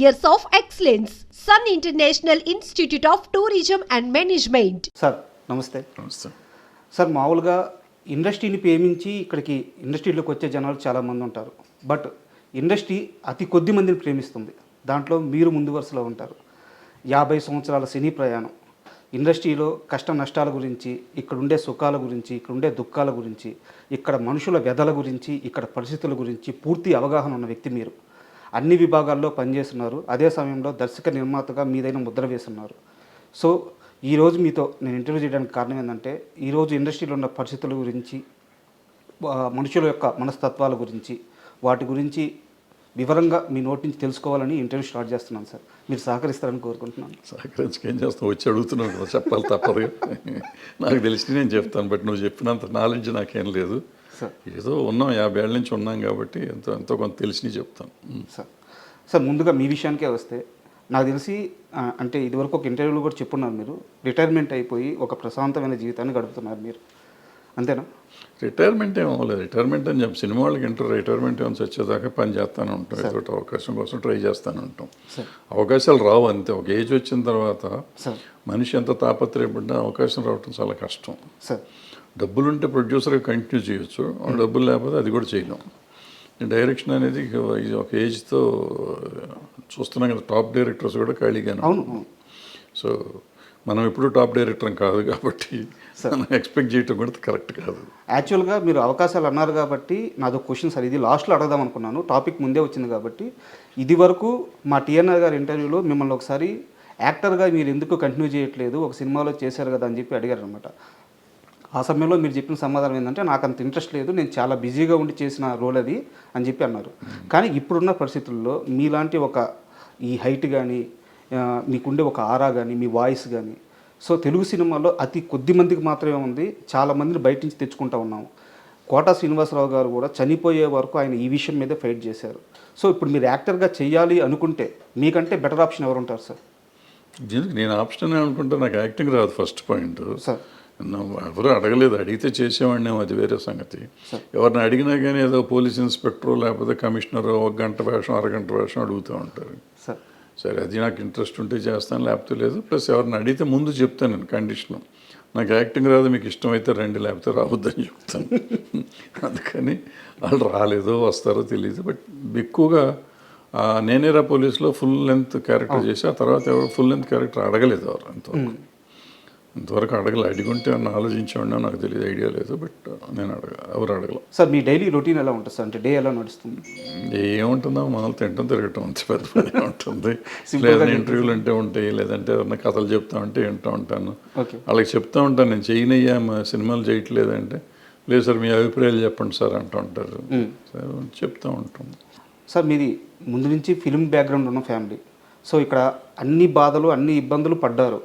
years of excellence. Sun International Institute of Tourism and Management. Sir నమస్తే. నమస్తే. Sir మామూలుగా ఇండస్ట్రీని ప్రేమించి ఇక్కడికి ఇండస్ట్రీలోకి వచ్చే జనాలు చాలామంది ఉంటారు. బట్ ఇండస్ట్రీ అతి కొద్ది మందిని ప్రేమిస్తుంది. దాంట్లో మీరు ముందు వరుసలో ఉంటారు. యాభై సంవత్సరాల సినీ ప్రయాణం. ఇండస్ట్రీలో కష్ట నష్టాల గురించి ఇక్కడ ఉండే సుఖాల గురించి ఇక్కడ ఉండే దుఃఖాల గురించి ఇక్కడ మనుషుల వ్యధల గురించి ఇక్కడ పరిస్థితుల గురించి పూర్తి అవగాహన ఉన్న వ్యక్తి మీరు. అన్ని విభాగాల్లో పనిచేస్తున్నారు. అదే సమయంలో దర్శక నిర్మాతగా మీదైన ముద్ర వేస్తున్నారు. సో ఈరోజు మీతో నేను ఇంటర్వ్యూ చేయడానికి కారణం ఏంటంటే ఈరోజు ఇండస్ట్రీలో ఉన్న పరిస్థితుల గురించి మనుషుల యొక్క మనస్తత్వాల గురించి వాటి గురించి వివరంగా మీ నోటి నుంచి తెలుసుకోవాలని ఇంటర్వ్యూ స్టార్ట్ చేస్తున్నాను సార్. మీరు సహకరిస్తారని కోరుకుంటున్నాను. సహకరించి ఏం చేస్తాం వచ్చి అడుగుతున్నావు కదా చెప్పాలి తప్పదు. నాకు తెలిసి నేను చెప్తాను బట్ నువ్వు చెప్పినంత నాలెడ్జ్ నాకేం లేదు. సార్ ఏదో ఉన్నాం యాభై ఏళ్ళ నుంచి ఉన్నాం కాబట్టి ఎంతో ఎంతో కొంత తెలిసి చెప్తాను. సార్ సార్ ముందుగా మీ విషయానికే వస్తే నాకు తెలిసి అంటే ఇదివరకు ఒక ఇంటర్వ్యూలో కూడా చెప్పున్నారు మీరు రిటైర్మెంట్ అయిపోయి ఒక ప్రశాంతమైన జీవితాన్ని గడుపుతున్నారు మీరు. అంతేనా? రిటైర్మెంట్ ఏం అవ్వలేదు. రిటైర్మెంట్ అని చెప్పి సినిమా వాళ్ళకి ఇంటర్ రిటైర్మెంట్ ఏమైనా వచ్చేదాకా పని చేస్తాను ఉంటాం. ఏదో అవకాశం కోసం ట్రై చేస్తాను ఉంటాం. అవకాశాలు రావు అంతే. ఒక ఏజ్ వచ్చిన తర్వాత మనిషి ఎంత తాపత్రయపడ్డా అవకాశం రావటం చాలా కష్టం. సార్ డబ్బులుంటే ప్రొడ్యూసర్గా కంటిన్యూ చేయొచ్చు. ఆ డబ్బులు లేకపోతే అది కూడా చేయలేం. డైరెక్షన్ అనేది ఒక ఏజ్తో చూస్తున్నాం కదా టాప్ డైరెక్టర్స్ కూడా ఖాళీగానే అవును. అవును సో మనం ఎప్పుడు టాప్ డైరెక్టర్ కాదు కాబట్టి మనం ఎక్స్పెక్ట్ చేయటం కూడా కరెక్ట్ కాదు. యాక్చువల్గా మీరు అవకాశాలు అన్నారు కాబట్టి నాదో క్వశ్చన్ సార్ ఇది లాస్ట్లో అడగదాం అనుకున్నాను. టాపిక్ ముందే వచ్చింది కాబట్టి ఇది వరకు మా టీఎన్ఆర్ గారి ఇంటర్వ్యూలో మిమ్మల్ని ఒకసారి యాక్టర్గా మీరు ఎందుకు కంటిన్యూ చేయట్లేదు? ఒక సినిమాలో చేశారు కదా అని చెప్పి అడిగారు అనమాట ఆ సమయంలో మీరు చెప్పిన సమాధానం ఏంటంటే నాకు అంత ఇంట్రెస్ట్ లేదు నేను చాలా బిజీగా ఉండి చేసిన రోల్ అది అని చెప్పి అన్నారు. కానీ ఇప్పుడున్న పరిస్థితుల్లో మీలాంటి ఒక ఈ హైట్ కానీ మీకుండే ఒక ఆరా కానీ మీ వాయిస్ కానీ సో తెలుగు సినిమాలో అతి కొద్ది మందికి మాత్రమే ఉంది. చాలా మందిని బయట నుంచి తెచ్చుకుంటా ఉన్నాము. కోటా శ్రీనివాసరావు గారు కూడా చనిపోయే వరకు ఆయన ఈ విషయం మీదే ఫైట్ చేశారు. సో ఇప్పుడు మీరు యాక్టర్గా చేయాలి అనుకుంటే మీకంటే బెటర్ ఆప్షన్ ఎవరు ఉంటారు సార్? దీనికి నేను ఆప్షన్ అనుకుంటే నాకు యాక్టింగ్ రాదు ఫస్ట్ పాయింట్. సార్. ఎవరు అడగలేదు. అడిగితే చేసేవాడినేమో అది వేరే సంగతి. ఎవరిని అడిగినా కానీ ఏదో పోలీస్ ఇన్స్పెక్టర్ లేకపోతే కమిషనర్ ఒక గంట వేషం అరగంట వేషం అడుగుతూ ఉంటారు. సార్. అది నాకు ఇంట్రెస్ట్ ఉంటే చేస్తాను లేకపోతే లేదు. ప్లస్ ఎవరిని అడిగితే ముందు చెప్తాను నేను కండిషన్. నాకు యాక్టింగ్ రాదు మీకు ఇష్టమైతే రండి లేకపోతే రావద్దని చెప్తాను. అందుకని వాళ్ళు రాలేదో వస్తారో తెలియదు బట్ ఎక్కువగా నేనేరా పోలీస్లో ఫుల్ లెంత్ క్యారెక్టర్ చేసి ఆ తర్వాత ఎవరు ఫుల్ లెంత్ క్యారెక్టర్ అడగలేదు ఎవరు అంతవరకు. ఇంతవరకు అడగలే. అడిగుంటే అన్న ఆలోచించేవాడినా? నాకు తెలియదు ఐడియా లేదు బట్ నేను అడగ ఎవరు అడగల. సార్ మీ డైలీ రొటీన్ ఎలా ఉంటుంది సార్? అంటే డే ఎలా నడుస్తుంది? ఏముంటుందో మామూలు తింటాం తిరగటం అంతే పెద్ద పని ఉంటుంది. లేదంటే ఇంటర్వ్యూలు అంటే ఉంటాయి లేదంటే ఏమన్నా కథలు చెప్తా ఉంటే వింటూ ఉంటాను. వాళ్ళకి చెప్తా ఉంటాను నేను చేయనయ్యా మా సినిమాలు చేయట్లేదంటే. లేదు సార్ మీ అభిప్రాయాలు చెప్పండి సార్ అంటూ ఉంటారు. సరే, చెప్తా ఉంటాం. సార్ మీది ముందు నుంచి ఫిల్మ్ బ్యాక్గ్రౌండ్ ఉన్న ఫ్యామిలీ. సో ఇక్కడ అన్ని బాధలు అన్ని ఇబ్బందులు పడ్డారు.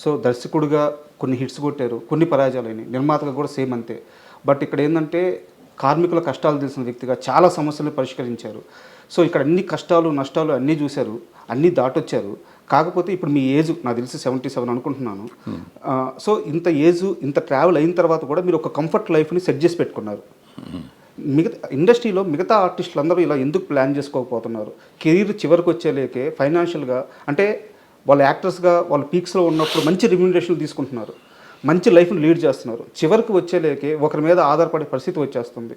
సో దర్శకుడిగా కొన్ని హిట్స్ కొట్టారు కొన్ని పరాజయాలైనవి నిర్మాతగా కూడా సేమ్ అంతే. బట్ ఇక్కడ ఏంటంటే కార్మికుల కష్టాలు తెలిసిన వ్యక్తిగా చాలా సమస్యలు పరిష్కరించారు. సో ఇక్కడ అన్ని కష్టాలు నష్టాలు అన్నీ చూశారు అన్నీ దాటొచ్చారు. కాకపోతే ఇప్పుడు మీ ఏజ్ నాకు తెలిసి సెవెంటీ సెవెన్ అనుకుంటున్నాను. ఆ, సో ఇంత ఏజ్ ఇంత ట్రావెల్ అయిన తర్వాత కూడా మీరు ఒక కంఫర్ట్ లైఫ్ని సెట్ చేసి పెట్టుకున్నారు. మిగతా ఇండస్ట్రీలో మిగతా ఆర్టిస్టులు అందరూ ఇలా ఎందుకు ప్లాన్ చేసుకోకపోతున్నారు? కెరీర్ చివరికి వచ్చేలేకే ఫైనాన్షియల్గా అంటే వాళ్ళ యాక్టర్స్గా వాళ్ళ పీక్స్లో ఉన్నప్పుడు మంచి రెమ్యూనరేషన్ తీసుకుంటున్నారు. మంచి లైఫ్ని లీడ్ చేస్తున్నారు. చివరికి వచ్చేలేకే ఒకరి మీద ఆధారపడే పరిస్థితి వచ్చేస్తుంది.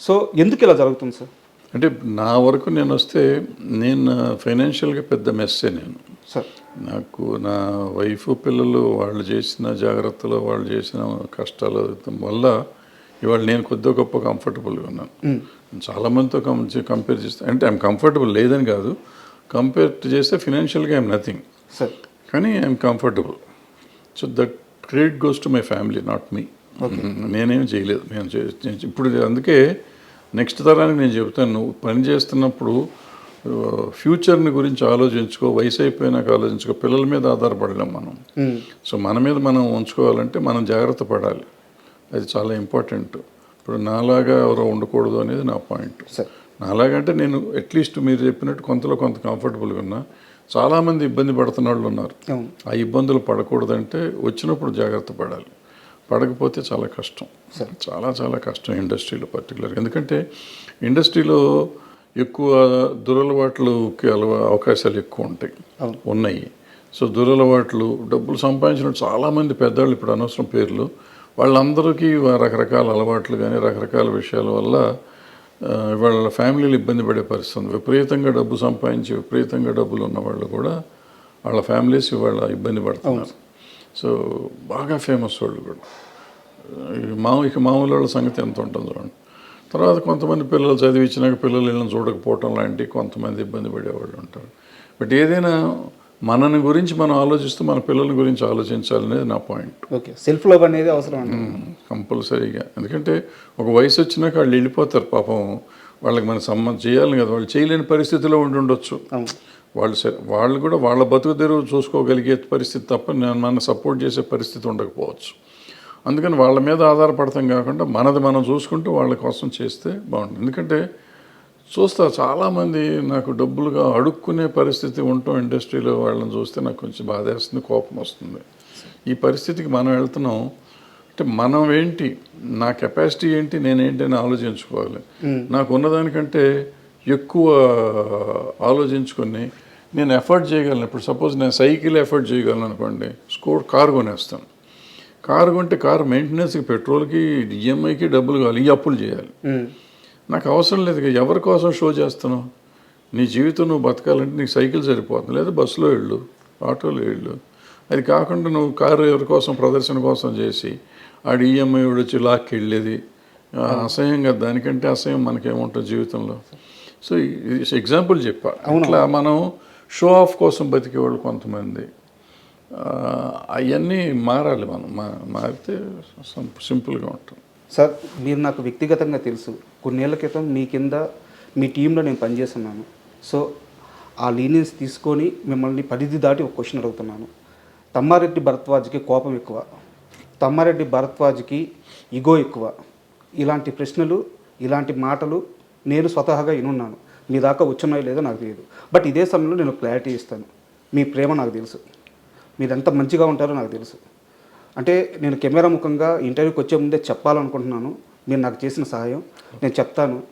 సో ఎందుకు ఇలా జరుగుతుంది సార్? అంటే నా వరకు నేను వస్తే నేను ఫైనాన్షియల్గా పెద్ద మెస్సే నేను. సార్. నాకు నా వైఫ్ పిల్లలు వాళ్ళు చేసిన జాగ్రత్తలు వాళ్ళు చేసిన కష్టాలు వల్ల ఇవాళ నేను కొద్దిగా గొప్ప కంఫర్టబుల్గా ఉన్నాను. చాలామందితో కంపేర్ చేస్తే అంటే ఐఎమ్ కంఫర్టబుల్ లేదని కాదు. కంపేర్ చేస్తే ఫినాన్షియల్గా ఐఎమ్ నథింగ్ సార్ కానీ I'm comfortable so that credit goes to my family not me నేనేం చేయలేదు. నేను ఇప్పుడు అందుకే నెక్స్ట్ తరానికి నేను చెప్తాను నువ్వు పని చేస్తున్నప్పుడు ఫ్యూచర్ని గురించి ఆలోచించుకో వయసు అయిపోయినాక ఆలోచించుకో పిల్లల మీద ఆధారపడలేం మనం. సో మన మీద మనం ఉంచుకోవాలంటే మనం జాగ్రత్త పడాలి. అది చాలా ఇంపార్టెంట్ ఇప్పుడు నాలాగా ఎవరో ఉండకూడదు అనేది నా పాయింట్ నాలాగంటే నేను అట్లీస్ట్ మీరు చెప్పినట్టు కొంతలో కొంత కంఫర్టబుల్గా ఉన్నా. చాలామంది ఇబ్బంది పడుతున్న వాళ్ళు ఉన్నారు ఆ ఇబ్బందులు పడకూడదంటే వచ్చినప్పుడు జాగ్రత్త పడాలి. పడకపోతే చాలా కష్టం. చాలా చాలా కష్టం ఇండస్ట్రీలో పర్టికులర్ ఎందుకంటే ఇండస్ట్రీలో ఎక్కువ దురలవాట్లుకి అలవా అవకాశాలు ఎక్కువ ఉంటాయి. ఉన్నాయి. సో దురలవాట్లు డబ్బులు సంపాదించిన చాలామంది పెద్దవాళ్ళు ఇప్పుడు అనవసరం పేర్లు. వాళ్ళందరికీ రకరకాల అలవాట్లు కానీ రకరకాల విషయాల వల్ల వాళ్ళ ఫ్యామిలీలు ఇబ్బంది పడే పరిస్థితి. ఉంది విపరీతంగా డబ్బు సంపాదించి విపరీతంగా డబ్బులు ఉన్న వాళ్ళు కూడా వాళ్ళ ఫ్యామిలీస్ ఇవాళ ఇబ్బంది పడుతున్నారు. సో బాగా ఫేమస్ వాళ్ళు కూడా. మా ఇక మామూలు వాళ్ళ సంగతి ఎంత ఉంటుంది చూడండి. తర్వాత కొంతమంది పిల్లలు చదివించినాక పిల్లలు వీళ్ళని చూడకపోవటం లాంటి కొంతమంది ఇబ్బంది పడేవాళ్ళు ఉంటారు. బట్ ఏదైనా మనని గురించి మనం ఆలోచిస్తూ మన పిల్లల గురించి ఆలోచించాలనేది నా పాయింట్. ఓకే సెల్ఫ్ లవ్ అనేది అవసరం అండి. కంపల్సరీగా. ఎందుకంటే ఒక వయసు వచ్చినాక వాళ్ళు వెళ్ళిపోతారు పాపం. వాళ్ళకి మన సంబంధం చేయాలి కదా వాళ్ళు చేయలేని పరిస్థితిలో ఉండి ఉండొచ్చు. వాళ్ళు సరే వాళ్ళు కూడా వాళ్ళ బతుకు తెరువు చూసుకోగలిగే పరిస్థితి తప్ప నేను మన సపోర్ట్ చేసే పరిస్థితి ఉండకపోవచ్చు. అందుకని వాళ్ళ మీద ఆధారపడతాం కాకుండా మనది మనం చూసుకుంటూ వాళ్ళ కోసం చేస్తే బాగుంటుంది. ఎందుకంటే చూస్తా చాలామంది నాకు డబ్బులుగా అడుక్కునే పరిస్థితి ఉండటం ఇండస్ట్రీలో వాళ్ళని చూస్తే నాకు కొంచెం బాధేస్తుంది కోపం వస్తుంది. ఈ పరిస్థితికి మనం వెళ్తున్నాం. అంటే మనం ఏంటి నా కెపాసిటీ ఏంటి నేనేంటి అని ఆలోచించుకోవాలి. నాకు ఉన్నదానికంటే ఎక్కువ ఆలోచించుకొని నేను ఎఫర్ట్ చేయగలను. ఇప్పుడు సపోజ్ నేను సైకిల్ ఎఫర్ట్ చేయగలను అనుకోండి స్కూర్ కారు కొనేస్తాను. కారు కొంటే కారు మెయింటెనెన్స్కి పెట్రోల్కి ఈఎంఐకి డబ్బులు కావాలి ఈ అప్పులు చేయాలి. నాకు అవసరం లేదు ఎవరి కోసం షో చేస్తున్నావు? నీ జీవితం నువ్వు బతకాలంటే నీకు సైకిల్ సరిపోతుంది లేదా బస్సులో వెళ్ళు ఆటోలో వెళ్ళు. అది కాకుండా నువ్వు కారు ఎవరి కోసం ప్రదర్శన కోసం చేసి ఆడు ఈఎంఐ వచ్చి లాక్కి వెళ్ళేది. ఆ, అసహ్యంగా దానికంటే అసహ్యం మనకేముంటుంది జీవితంలో? సో ఎగ్జాంపుల్ చెప్పా. ఇట్లా మనం షో ఆఫ్ కోసం బతికేవాళ్ళు కొంతమంది. అవన్నీ మారాలి మనం మా మారితే సింపుల్గా ఉంటుంది సార్ మీరు నాకు వ్యక్తిగతంగా తెలుసు. కొన్నేళ్ళ క్రితం మీ కింద మీ టీంలో నేను పనిచేస్తున్నాను. సో ఆ లీనియన్స్ తీసుకొని మిమ్మల్ని పరిధి దాటి ఒక క్వశ్చన్ అడుగుతున్నాను. తమ్మారెడ్డి భరద్వాజ్కి కోపం ఎక్కువ. తమ్మారెడ్డి భరద్వాజ్కి ఇగో ఎక్కువ. ఇలాంటి ప్రశ్నలు ఇలాంటి మాటలు నేను స్వతహాగా వినున్నాను. మీ దాకా వచ్చున్నాయో లేదో నాకు తెలియదు. బట్ ఇదే సమయంలో నేను క్లారిటీ ఇస్తాను. మీ ప్రేమ నాకు తెలుసు. మీరు ఎంత మంచిగా ఉంటారో నాకు తెలుసు. అంటే నేను కెమెరా ముఖంగా ఇంటర్వ్యూకి వచ్చే ముందే చెప్పాలనుకుంటున్నాను. మీరు నాకు చేసిన సహాయం. నేను చెప్తాను.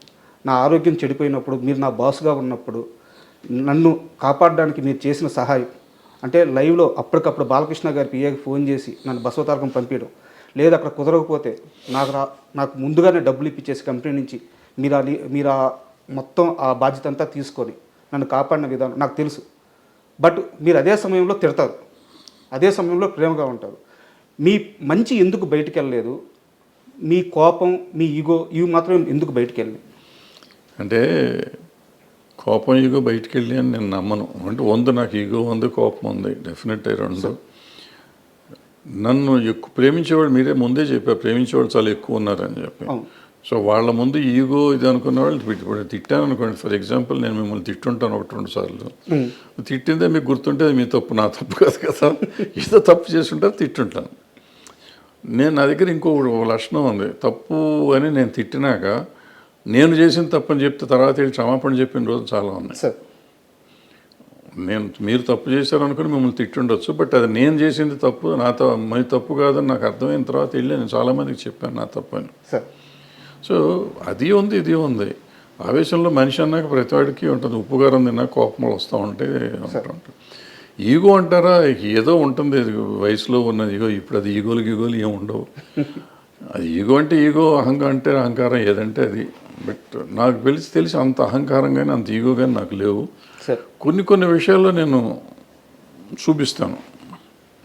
నా ఆరోగ్యం చెడిపోయినప్పుడు మీరు నా బాస్గా ఉన్నప్పుడు నన్ను కాపాడడానికి మీరు చేసిన సహాయం. అంటే లైవ్లో అప్పటికప్పుడు బాలకృష్ణ గారి పిఏకి ఫోన్ చేసి నన్ను బసవతారకం పంపించడం లేదు అక్కడ కుదరకపోతే నాకు రా నాకు ముందుగానే డబ్బులు ఇప్పించేసి కంపెనీ నుంచి మీరు ఆ మీరు ఆ మొత్తం ఆ బాధ్యత అంతా తీసుకొని నన్ను కాపాడిన విధానం నాకు తెలుసు. బట్ మీరు అదే సమయంలో తిడతారు. అదే సమయంలో ప్రేమగా ఉంటారు. మీ మంచి ఎందుకు బయటికి వెళ్ళలేదు మీ కోపం మీ ఈగో ఇవి మాత్రం ఎందుకు బయటికి వెళ్ళినాయి అంటే కోపం ఈగో బయటికి వెళ్ళి అని నేను నమ్మను. అంటే ఉంది నాకు ఈగో ఉంది కోపం ఉంది డెఫినెట్ రెండు. నన్ను ఎక్కువ ప్రేమించేవాళ్ళు మీరే ముందే చెప్పారు ప్రేమించేవాళ్ళు చాలా ఎక్కువ ఉన్నారని చెప్పి. సో వాళ్ళ ముందు ఈగో ఇది అనుకున్న వాళ్ళు తిట్టి- ఇప్పుడు తిట్టాను అనుకోండి ఫర్ ఎగ్జాంపుల్ నేను మిమ్మల్ని తిట్టుంటాను ఒకటి రెండు సార్లు. తిట్టిందే మీకు గుర్తుంటే మీ తప్పు నా తప్పు కాదు కదా. ఏదో తప్పు చేస్తుంటారు తిట్టుంటాను. నేను నా దగ్గర ఇంకో లక్షణం ఉంది. తప్పు అని నేను తిట్టినాక నేను చేసిన తప్పని చెప్తే తర్వాత వెళ్ళి క్షమాపణ చెప్పిన రోజు చాలా ఉన్నాయి. సార్. నేను మీరు తప్పు చేశారు అనుకుని మిమ్మల్ని తిట్టుండొచ్చు బట్ అది నేను చేసింది తప్పు నా మీ తప్పు కాదని నాకు అర్థమైన తర్వాత వెళ్ళి నేను చాలామందికి చెప్పాను నా తప్పు అని. సో అది ఉంది ఇది ఉంది. ఆవేశంలో మనిషి అన్నాక ప్రతివాడికి ఉంటుంది. ఉప్పు కారం తిన్నా కోపములు వస్తూ ఉంటాయి ఉంటుంటాయి ఈగో అంటారా? ఏదో ఉంటుంది. వయసులో ఉన్నది ఈగో ఇప్పుడు అది ఈగోలు గీగోలు ఏమి ఉండవు. అది ఈగో అంటే ఈగో అహంకారం అంటే అహంకారం ఏదంటే అది. బట్ నాకు తెలిసి తెలిసి అంత అహంకారం కానీ అంత ఈగో కానీ నాకు లేవు. కొన్ని కొన్ని విషయాల్లో నేను చూపిస్తాను.